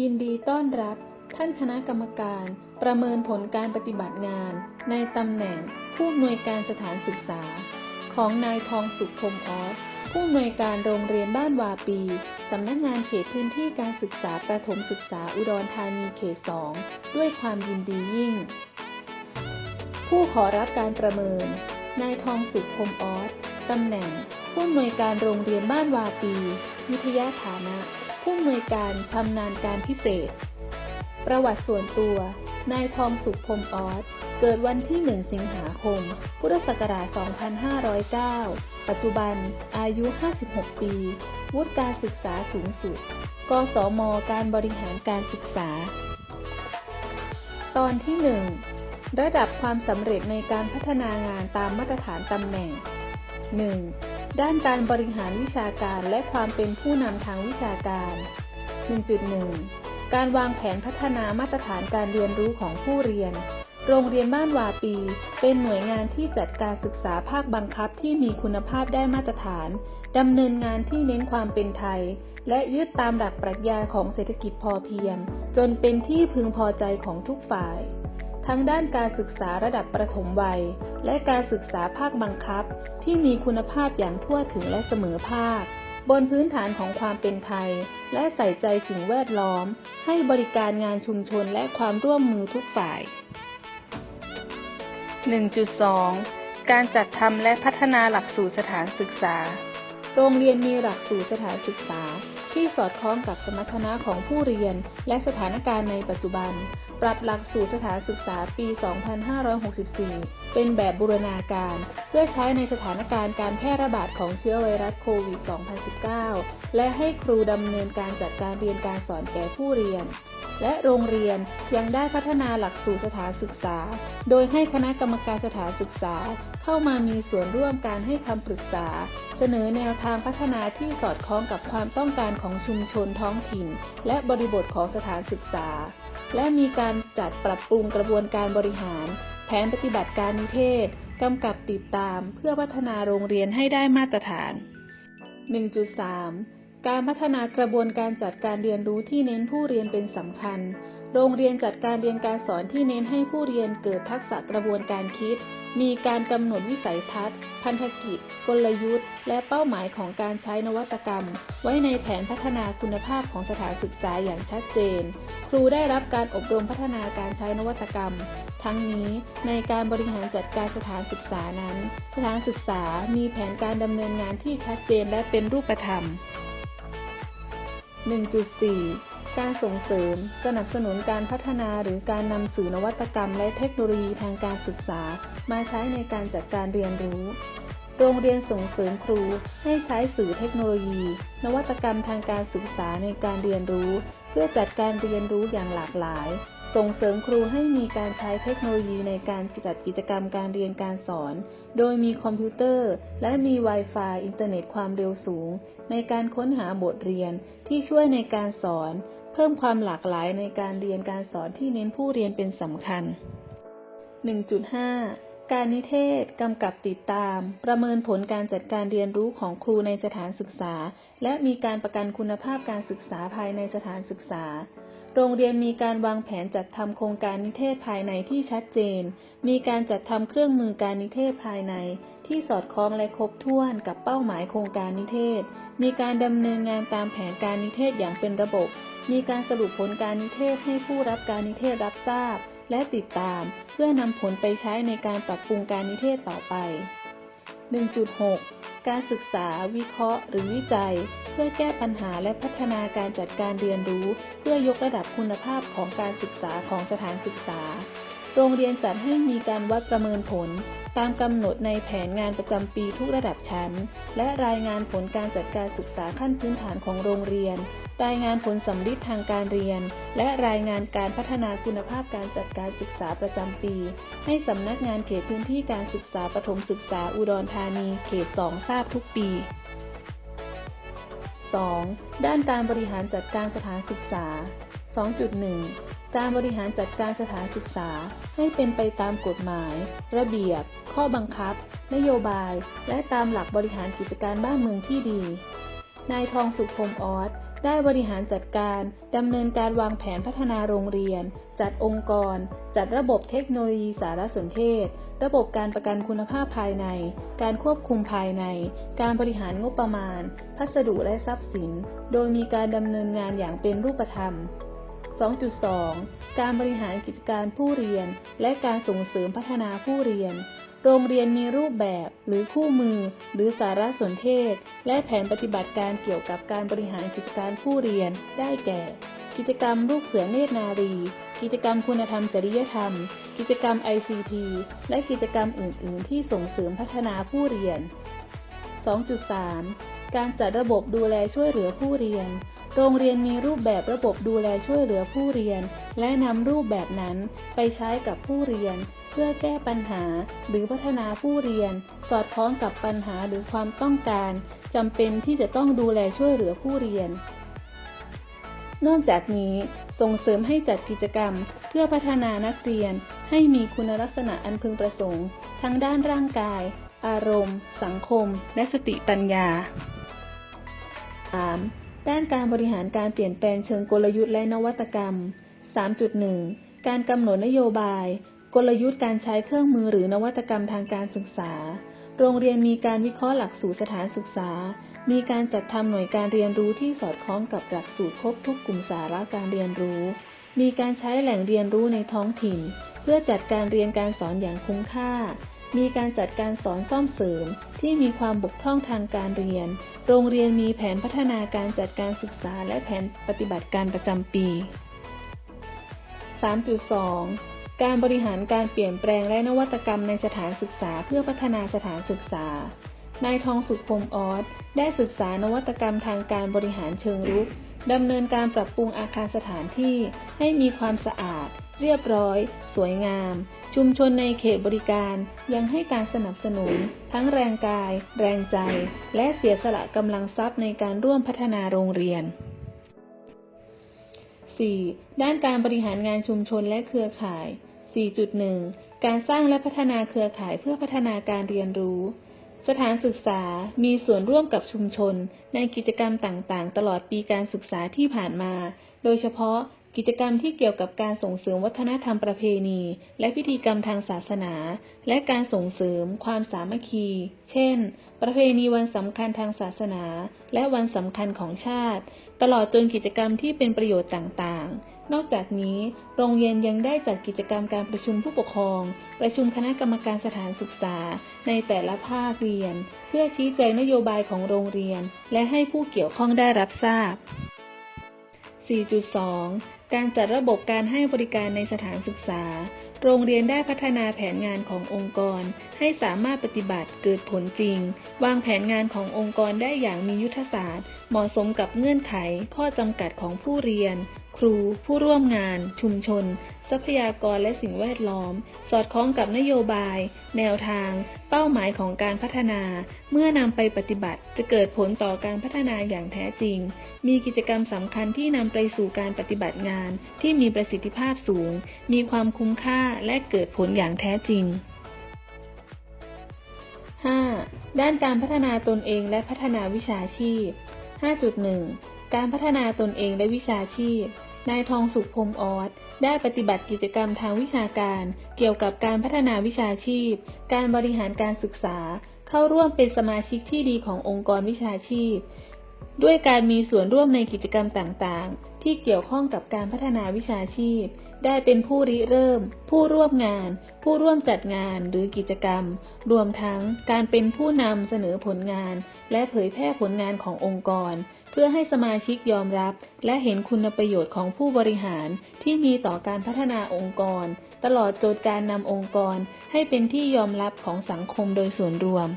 ยินดีต้อนรับ ท่านคณะกรรมการ ประเมินผลการปฏิบัติงาน ในตำแหน่งผู้อำนวยการสถานศึกษา ของนายทองสุขพรหมออสผู้อำนวยการโรงเรียนบ้านวาปีสำนักงานเขตพื้นที่การศึกษาประถมศึกษาอุดรธานีเขต 2 ด้วยความยินดียิ่ง ผู้ขอรับการประเมิน นายทองสุขพรหมออสตำแหน่งผู้อำนวยการโรงเรียนบ้านวาปี วิทยาฐานะ ผู้อำนวยการชำนาญการพิเศษ ประวัติส่วนตัว นายทองสุขพรมออส เกิดวันที่ 1 สิงหาคม พุทธศักราช 2509 ปัจจุบัน อายุ 56 ปี วุฒิการศึกษาสูงสุดกศมการบริหารการศึกษา ตอนที่ 1 ระดับความสำเร็จในการพัฒนางานตามมาตรฐานตำแหน่ง 1. ด้านการบริหารวิชาการและความเป็นผู้นำทางวิชาการ 1.1 การวางแผนพัฒนามาตรฐานการเรียนรู้ของผู้เรียน โรงเรียนบ้านวาปี เป็นหน่วยงานที่จัดการศึกษาภาคบังคับที่มีคุณภาพได้มาตรฐาน ดำเนินงานที่เน้นความเป็นไทย และยึดตามหลักปรัชญาของเศรษฐกิจพอเพียง จนเป็นที่พึงพอใจของทุกฝ่าย ทั้งด้านการศึกษาระดับประถมวัย และการศึกษาภาคบังคับ ที่มีคุณภาพอย่างทั่วถึงและเสมอภาค บนพื้นฐานของความเป็นไทย และใส่ใจสิ่งแวดล้อม ให้บริการงานชุมชนและความร่วมมือทุกฝ่าย 1.2 การจัดทำและพัฒนาหลักสูตรสถานศึกษา โรงเรียนมีหลักสูตรสถานศึกษา ที่สอดคล้องกับสมรรถนะของผู้เรียน และสถานการณ์ในปัจจุบัน ปรับหลักสูตรสถานศึกษาปี 2564 เป็นแบบบูรณาการ เพื่อใช้ในสถานการณ์การแพร่ระบาดของเชื้อไวรัสโควิด 2019 และให้ครูดำเนินการจัดการเรียนการสอนแก่ผู้เรียน และโรงเรียนยังได้พัฒนาหลักสูตรสถานศึกษา โดยให้คณะกรรมการสถานศึกษา เข้ามามีส่วนร่วมการให้คำปรึกษา เสนอแนวทางพัฒนาที่สอดคล้องกับความต้องการของชุมชนท้องถิ่น และบริบทของสถานศึกษา และมีการจัดปรับปรุงกระบวนการบริหาร แผนปฏิบัติการนิเทศกำกับติดตามเพื่อพัฒนาโรงเรียนให้ได้มาตรฐาน 1.3 การพัฒนากระบวนการจัดการเรียนรู้ที่เน้นผู้เรียนเป็นสำคัญ โรงเรียนจัดการเรียนการสอนที่เน้นให้ผู้เรียนเกิดทักษะกระบวนการคิด มีการกำหนดวิสัยทัศน์ พันธกิจ กลยุทธ์ และเป้าหมายของการใช้นวัตกรรม ไว้ในแผนพัฒนาคุณภาพของสถานศึกษาอย่างชัดเจน ครูได้รับการอบรมพัฒนาการใช้นวัตกรรมทั้งนี้ในการบริหารจัดการสถานศึกษานั้น สถานศึกษามีแผนการดำเนินงานที่ชัดเจนและเป็นรูปธรรม 1.4 การส่งเสริม สนับสนุนการพัฒนาหรือการนำสื่อนวัตกรรมและเทคโนโลยีทางการศึกษา มาใช้ในการจัดการเรียนรู้ โรงเรียนส่งเสริมครูให้ใช้สื่อเทคโนโลยี นวัตกรรมทางการศึกษาในการเรียนรู้ เพื่อจัดการเรียนรู้อย่างหลากหลาย ส่งเสริมครูให้มีการใช้เทคโนโลยีในการจัดกิจกรรมการเรียนการสอน โดยมีคอมพิวเตอร์ และมี Wi-Fi อินเทอร์เน็ตความเร็วสูง ในการค้นหาบทเรียนที่ช่วยในการสอน เพิ่มความหลากหลายในการเรียนการสอนที่เน้นผู้เรียนเป็นสำคัญ 1.5การนิเทศ กำกับติดตาม ประเมินผลการจัดการเรียนรู้ของครูในสถานศึกษา และมีการประกันคุณภาพการศึกษาภายในสถานศึกษา โรงเรียนมีการวางแผนจัดทำโครงการนิเทศภายในที่ชัดเจน มีการจัดทำเครื่องมือการนิเทศภายใน ที่สอดคล้องและครบถ้วนกับเป้าหมายโครงการนิเทศ มีการดำเนินงานตามแผนการนิเทศอย่างเป็นระบบ มีการสรุปผลการนิเทศให้ผู้รับการนิเทศรับทราบ และติดตาม เพื่อนำผลไปใช้ในการปรับปรุงการนิเทศต่อไป 1.6 การศึกษา วิเคราะห์ หรือวิจัย เพื่อแก้ปัญหาและพัฒนาการจัดการเรียนรู้ เพื่อยกระดับคุณภาพของการศึกษาของสถานศึกษา โรงเรียนจัดให้มีการวัดประเมินผล ตามกำหนดในแผนงานประจำปีทุกระดับชั้น และรายงานผลการจัดการศึกษาขั้นพื้นฐานของโรงเรียน รายงานผลสำลิดทางการเรียน และรายงานการพัฒนาคุณภาพการจัดการศึกษาประจำปี ให้สำนักงานเขตพื้นที่การศึกษาประถมศึกษาอุดรธานีเขต 2 ทราบทุกปี 2. ด้านการบริหารจัดการสถานศึกษา 2.1 การบริหารจัดการสถานศึกษาให้เป็นไปตามกฎหมาย ระเบียบ ข้อบังคับ นโยบาย และตามหลักบริหารกิจการบ้านเมืองที่ดี นายทองสุขพรมออสได้บริหารจัดการดำเนินการวางแผนพัฒนาโรงเรียน จัดองค์กร จัดระบบเทคโนโลยีสารสนเทศ ระบบการประกันคุณภาพภายใน การควบคุมภายใน การบริหารงบประมาณ พัสดุและทรัพย์สิน โดยมีการดำเนินงานอย่างเป็นรูปธรรม 2.2 การบริหารกิจการผู้เรียน และการส่งเสริมพัฒนาผู้เรียน โรงเรียนมีรูปแบบหรือคู่มือ หรือสารสนเทศ และแผนปฏิบัติการเกี่ยวกับการบริหารกิจการผู้เรียน ได้แก่ กิจกรรมลูกเสือเนตรนารี กิจกรรมคุณธรรมจริยธรรม กิจกรรม ICT และกิจกรรมอื่น ๆ ที่ส่งเสริมพัฒนาผู้เรียน 2.3 การจัดระบบดูแลช่วยเหลือผู้เรียน โรงเรียนมีรูปแบบระบบดูแลช่วยเหลือผู้เรียน และนำรูปแบบนั้นไปใช้กับผู้เรียน เพื่อแก้ปัญหาหรือพัฒนาผู้เรียน สอดคล้องกับปัญหาหรือความต้องการจำเป็นที่จะต้องดูแลช่วยเหลือผู้เรียน นอกจากนี้ส่งเสริมให้จัดกิจกรรม เพื่อพัฒนานักเรียน ให้มีคุณลักษณะอันพึงประสงค์ ทั้งด้านร่างกาย อารมณ์ สังคม และสติปัญญา 3. ด้านการบริหารการเปลี่ยนแปลงเชิงกลยุทธ์และนวัตกรรม 3.1 การกำหนดนโยบาย กลยุทธ์การใช้เครื่องมือหรือนวัตกรรมทางการศึกษา โรงเรียนมีการวิเคราะห์หลักสูตรสถานศึกษา มีการจัดทำหน่วยการเรียนรู้ที่สอดคล้องกับหลักสูตรครบทุกกลุ่มสาระการเรียนรู้ มีการใช้แหล่งเรียนรู้ในท้องถิ่น เพื่อจัดการเรียนการสอนอย่างคุ้มค่า มีการจัดการสอนซ่อมเสริม ที่มีความบกพร่องทางการเรียน โรงเรียนมีแผนพัฒนาการจัดการศึกษาและแผนปฏิบัติการประจำปี 3.2 การบริหารการเปลี่ยนแปลงและนวัตกรรมในสถานศึกษาเพื่อพัฒนาสถานศึกษานายทองสุขพรมออสได้ศึกษานวัตกรรมทางการบริหารเชิงรุกดำเนินการปรับปรุงอาคารสถานที่ให้มีความสะอาด เรียบร้อย สวยงาม ชุมชนในเขตบริการยังให้การสนับสนุน ทั้งแรงกาย แรงใจ และเสียสละกำลังทรัพย์ในการร่วมพัฒนาโรงเรียน 4. ด้านการบริหารงานชุมชนและเครือข่าย 4.1 การสร้างและพัฒนาเครือข่ายเพื่อพัฒนาการเรียนรู้ สถานศึกษามีส่วนร่วมกับชุมชน ในกิจกรรมต่างๆ ตลอดปีการศึกษาที่ผ่านมา โดยเฉพาะ กิจกรรมที่เกี่ยวกับการส่งเสริมวัฒนธรรมประเพณี และพิธีกรรมทางศาสนา และการส่งเสริมความสามัคคี เช่น ประเพณีวันสำคัญทางศาสนา และวันสำคัญของชาติ ตลอดจนกิจกรรมที่เป็นประโยชน์ต่างๆ นอกจากนี้ โรงเรียนยังได้จัดกิจกรรมการประชุมผู้ปกครอง ประชุมคณะกรรมการสถานศึกษา ในแต่ละภาคเรียน เพื่อชี้แจงนโยบายของโรงเรียน และให้ผู้เกี่ยวข้องได้รับทราบ 4.2 การจัดระบบการให้บริการในสถานศึกษา โรงเรียนได้พัฒนาแผนงานขององค์กร ให้สามารถปฏิบัติเกิดผลจริง วางแผนงานขององค์กรได้อย่างมียุทธศาสตร์ เหมาะสมกับเงื่อนไข ข้อจำกัดของผู้เรียน ครู ผู้ร่วมงาน ชุมชน ทรัพยากรและสิ่งแวดล้อม สอดคล้องกับนโยบาย แนวทาง เป้าหมายของการพัฒนา เมื่อนำไปปฏิบัติ จะเกิดผลต่อการพัฒนาอย่างแท้จริง มีกิจกรรมสำคัญที่นำไปสู่การปฏิบัติงาน ที่มีประสิทธิภาพสูง มีความคุ้มค่าและเกิดผลอย่างแท้จริง 5. ด้านการพัฒนาตนเองและพัฒนาวิชาชีพ 5.1 การพัฒนาตนเองและวิชาชีพ นายทองสุขพรมออสได้ปฏิบัติกิจกรรมทางวิชาการ เกี่ยวกับการพัฒนาวิชาชีพ การบริหารการศึกษา เข้าร่วมเป็นสมาชิกที่ดีขององค์กรวิชาชีพ ด้วยการมีส่วนร่วมในกิจกรรมต่างๆ ที่เกี่ยวข้องกับการพัฒนาวิชาชีพ ได้เป็นผู้ริเริ่ม ผู้ร่วมงาน ผู้ร่วมจัดงานหรือกิจกรรม รวมทั้งการเป็นผู้นำเสนอผลงาน และเผยแพร่ผลงานขององค์กร เพื่อให้สมาชิกยอมรับ และเห็นคุณประโยชน์ของผู้บริหารที่มีต่อการพัฒนาองค์กร ตลอดจนการนำองค์กรให้เป็นที่ยอมรับของสังคมโดยส่วนรวม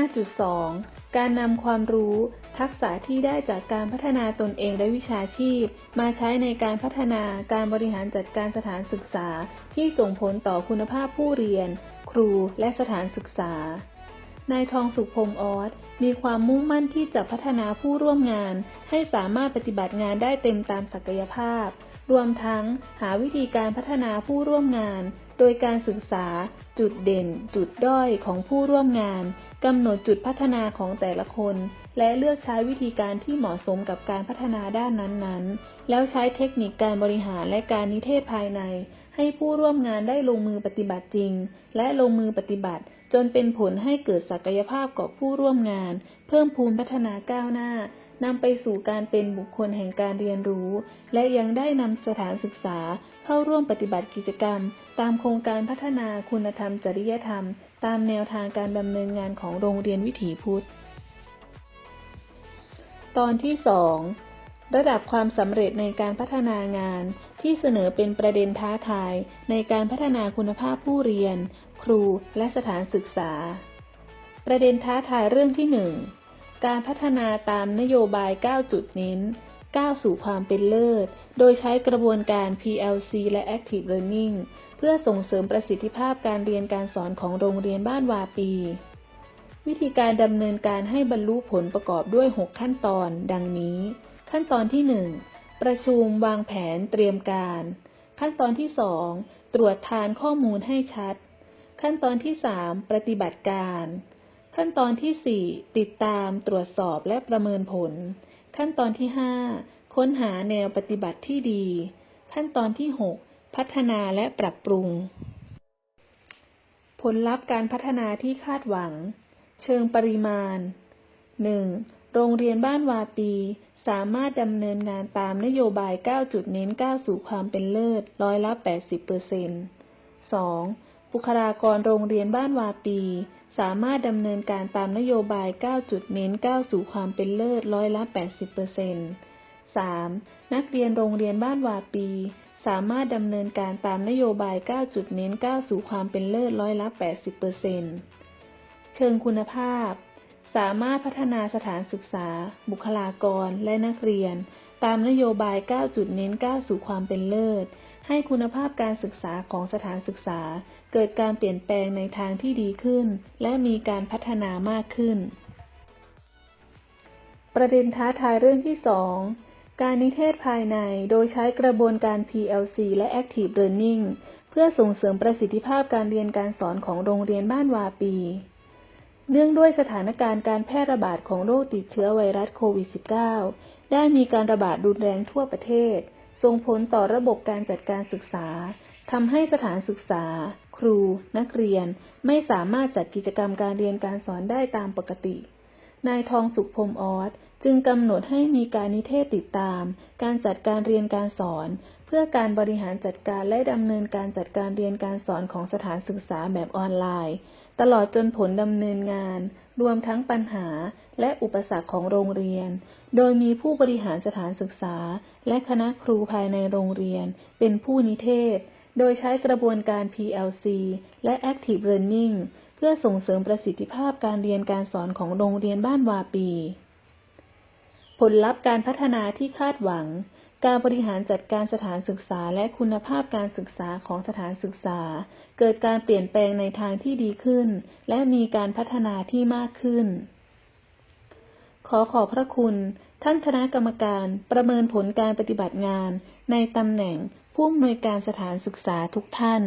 5.2 การนำความรู้ ทักษะที่ได้จากการพัฒนาตนเองและวิชาชีพ มาใช้ในการพัฒนาการบริหารจัดการสถานศึกษา ที่ส่งผลต่อคุณภาพผู้เรียน ครูและสถานศึกษา นายทองสุพรหมออสมีความมุ่งมั่นที่จะพัฒนาผู้ร่วมงาน ให้สามารถปฏิบัติงานได้เต็มตามศักยภาพ รวมทั้งหาวิธีการพัฒนาผู้ร่วมงาน โดยการศึกษา จุดเด่น จุดด้อยของผู้ร่วมงานกำหนดจุดพัฒนาของแต่ละคน และเลือกใช้วิธีการที่เหมาะสมกับการพัฒนาด้านนั้นๆ แล้วใช้เทคนิคการบริหารและการนิเทศภายใน ให้ผู้ร่วมงานได้ลงมือปฏิบัติจริง และลงมือปฏิบัติ จนเป็นผลให้เกิดศักยภาพกับผู้ร่วมงาน เพิ่มพูนพัฒนาก้าวหน้านำไปสู่การเป็นบุคคลแห่งการเรียนรู้ และยังได้นำสถานศึกษาเข้าร่วมปฏิบัติกิจกรรม ตามโครงการพัฒนาคุณธรรมจริยธรรม ตามแนวทางการดำเนินงานของโรงเรียนวิถีพุทธ ตอนที่ 2 ระดับความสำเร็จในการพัฒนางานที่เสนอเป็นประเด็นท้าทายในการพัฒนาคุณภาพผู้เรียน ครูและสถานศึกษา ประเด็นท้าทายเรื่องที่ 1 การพัฒนาตามนโยบาย 9 จุดเน้นก้าวสู่ความเป็นเลิศ โดยใช้กระบวนการ PLC และ Active Learning เพื่อส่งเสริมประสิทธิภาพการเรียนการสอนของโรงเรียนบ้านวาปี วิธีการดำเนินการให้บรรลุผลประกอบด้วย 6 ขั้นตอน ดังนี้ ขั้นตอนที่ 1 ประชุมวางแผนเตรียมการ ขั้นตอนที่ 2 ตรวจทานข้อมูลให้ชัด ขั้นตอนที่ 3 ปฏิบัติการ ขั้นตอนที่ 4 ติดตามตรวจสอบและประเมินผล ขั้นตอนที่ 5 ค้นหาแนวปฏิบัติที่ดี ขั้นตอนที่ 6 พัฒนาและปรับปรุง ผลลัพธ์การพัฒนาที่คาดหวัง เชิงปริมาณ 1. โรงเรียนบ้านวาปี สามารถดำเนินงานตามนโยบาย 9 จุดเน้นก้าวสู่ความเป็นเลิศ ร้อยละ 80% 2. บุคลากรโรงเรียนบ้านวาปี สามารถดำเนินการตามนโยบาย 9 จุดเน้นก้าวสู่ความเป็นเลิศ ร้อยละ 80% 3. นักเรียนโรงเรียนบ้านวาปี สามารถดำเนินการตามนโยบาย 9 จุดเน้นก้าวสู่ความเป็นเลิศ ร้อยละ 80%เชิงคุณภาพ สามารถพัฒนาสถานศึกษา บุคลากร และนักเรียน ตามนโยบาย 9 จุดเน้นก้าวสู่ความเป็นเลิศ ให้คุณภาพการศึกษาของสถานศึกษา เกิดการเปลี่ยนแปลงในทางที่ดีขึ้น และมีการพัฒนามากขึ้น ประเด็นท้าทายเรื่องที่ 2 การนิเทศภายในโดยใช้กระบวนการ PLC และ Active Learning เพื่อส่งเสริมประสิทธิภาพการเรียนการสอนของโรงเรียนบ้านวาปี เนื่องด้วยสถานการณ์การแพร่ระบาดของโรคติดเชื้อไวรัสโควิด -19 ได้มีการระบาดรุนแรงทั่วประเทศ ส่งผลต่อระบบการจัดการศึกษาทำให้สถานศึกษา ครู นักเรียน ไม่สามารถจัดกิจกรรมการเรียนการสอนได้ตามปกติ นายทองสุขพรมออสจึงกำหนดให้มีการนิเทศติดตาม การจัดการเรียนการสอน เพื่อการบริหารจัดการและดำเนินการจัดการเรียนการสอนของสถานศึกษาแบบออนไลน์ ตลอดจนผลดำเนินงาน รวมทั้งปัญหาและอุปสรรคของโรงเรียน โดยมีผู้บริหารสถานศึกษา และคณะครูภายในโรงเรียน เป็นผู้นิเทศ โดยใช้กระบวนการ PLC และ Active Learning เพื่อส่งเสริมประสิทธิภาพการเรียนการสอนของโรงเรียนบ้านวาปี ผลลัพธ์การพัฒนาที่คาดหวัง การบริหารจัดการสถานศึกษาและคุณภาพการศึกษาของสถานศึกษา เกิดการเปลี่ยนแปลงในทางที่ดีขึ้น และมีการพัฒนาที่มากขึ้น ขอขอบพระคุณ ท่านคณะกรรมการประเมินผลการปฏิบัติงาน ในตำแหน่งผู้อำนวยการสถานศึกษาทุกท่าน